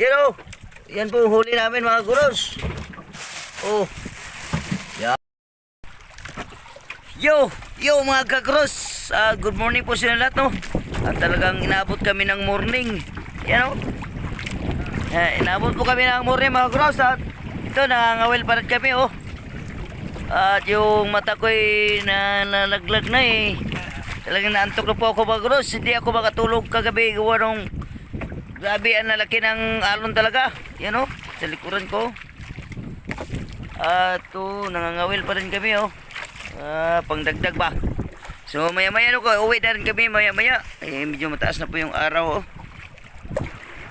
Yan. Yan po yung huli namin mga guros. Oh. Yan. Yo, yo mga kagros. Ah, good morning po sa lahat no. At talagang inabot kami ng morning. Yan o. Eh, inabot po kami ng morning mga gros. At ito, nangangawil pa rin kami oh. At yung mata ko'y na, nalaglag na eh. Talagang naantok na po ako mga gros. Hindi ako makatulog kagabi. Gawa nung grabe ang lalaki ng alon talaga. Yan oh, sa likuran ko. At to, nangangawil pa rin kami oh. Ah, pangdagdag ba? So maya maya no ko, uwi na rin kami maya maya. Eh, medyo mataas na po yung araw oh.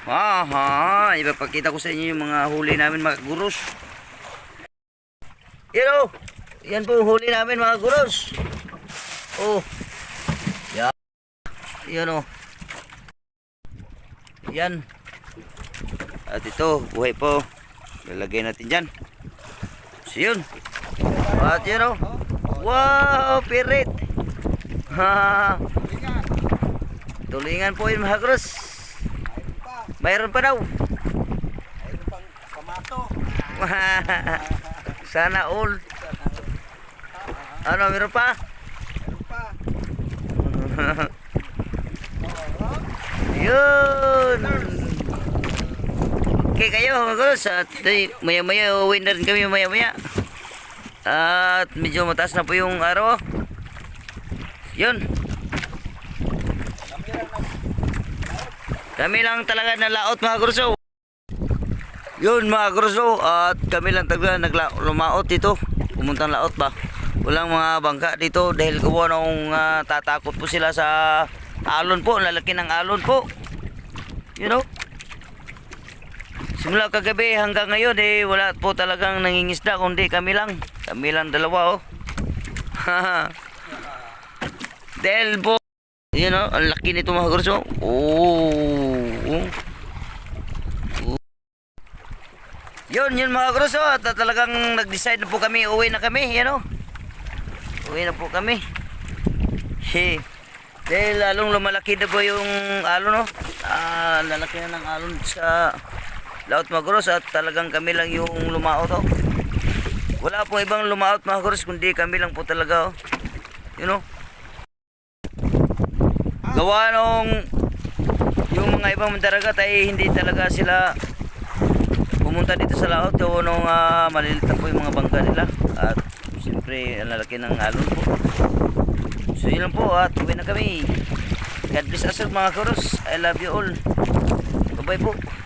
Aha, ipapakita ko sa inyo yung mga huli namin mga guros. Yan oh. Yan po yung huli namin mga guros. Oh. Yan. Yan oh. Yan. At ito, buhay po. Lalagay natin dyan. So yun. At yan oh. Wow, pirit. Tulingan po yun mga guros. Mayroon pa daw. Mayroon pang kamato. Sana all. Ano, meron pa? Mayroon pa. Yun. Okay kayo guys. At eh, maya maya uwi na rin kami maya maya. At medyo mataas na po yung araw. Yun. Kami lang talaga nalaot mga gruso. Yun mga gruso. At kami lang talaga nagla lumaot dito. Pumuntang laot ba? Walang mga bangka dito dahil gawa nung ah, tatakot po sila sa alon po. Lalaki ng alon po. You know? Simula kagabi hanggang ngayon eh wala po talagang nangingisda kundi kami lang. Kami lang dalawa oh. Dahil po you know, ang laki nito mga kurso. Oh. oh. Yun, yun mga kurso. At talagang nag-decide na po kami. Uwi na kami, you know. Uwi na po kami. He. Dahil lalong lumalaki na po yung alon, no? Ah, lalaki na ng alon sa laot mga kuros at talagang kami lang yung lumaot, oh. Wala pong ibang lumaot mga kuros kundi kami lang po talaga, oh. You know? Gawa nung yung mga ibang mandaragat ay hindi talaga sila pumunta dito sa laot o nung ah, malilit na po yung mga bangka nila at siyempre lalaki ng alon po so yun lang po at uwi na kami. God bless us all mga kuros I love you all. Bye bye po